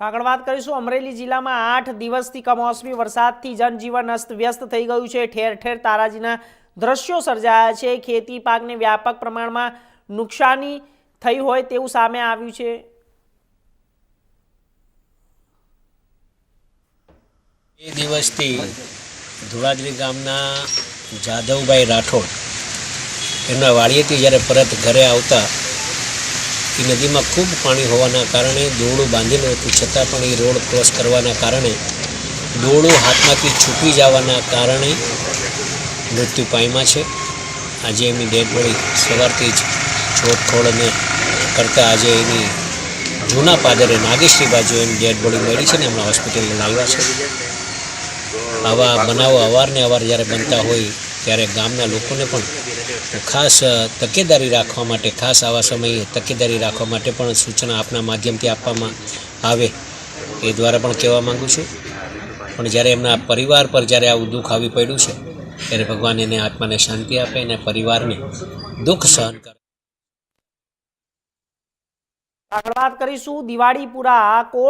તો આગળ વાત કરીશું. અમરેલી જિલ્લામાં આઠ દિવસથી કમોસમી વરસાદથી જનજીવન અસ્તવ્યસ્ત થઈ ગયું છે. ઠેર ઠેર તારાજીના દ્રશ્યો સર્જાયા છે. ખેતી પાકને વ્યાપક પ્રમાણમાં નુકસાની થઈ હોય તેવું સામે આવ્યું છે. એ દિવસથી ધોળાદરી ગામના જાદવભાઈ રાઠોડ એમના વાડીએથી જ્યારે પરત ઘરે આવતા એ નદીમાં ખૂબ પાણી હોવાના કારણે દોરડું બાંધેલું હતું. છતાં પણ એ રોડ ક્રોસ કરવાના કારણે દોરડું હાથમાંથી છૂટી જવાના કારણે મૃત્યુ પામ્યા છે. આજે એમની ડેડ બોડી સવારથી જ શોધખોળ અને કરતાં આજે એની જૂના પાદરે નાગેશ્રી બાજુ એની ડેડ બોડી મળી છે ને હમણાં હોસ્પિટલે લાવ્યા છે. આવા બનાવો અવારને અવાર જ્યારે બનતા હોય ત્યારે ગામના લોકોને પણ ખાસ તકેદારી રાખવા માટે, ખાસ આવા સમયે તકેદારી રાખવા માટે પણ સૂચના આપના માધ્યમથી આપવામાં આવે એ દ્વારા પણ કહેવા માગું છું. પણ જ્યારે એમના પરિવાર પર જ્યારે આવું દુઃખ આવી પડ્યું છે, ત્યારે ભગવાન એને આત્માને શાંતિ આપે અને પરિવારને દુઃખ સહન કરે. આગળ વાત કરીશું દિવાળીપુરા કોટ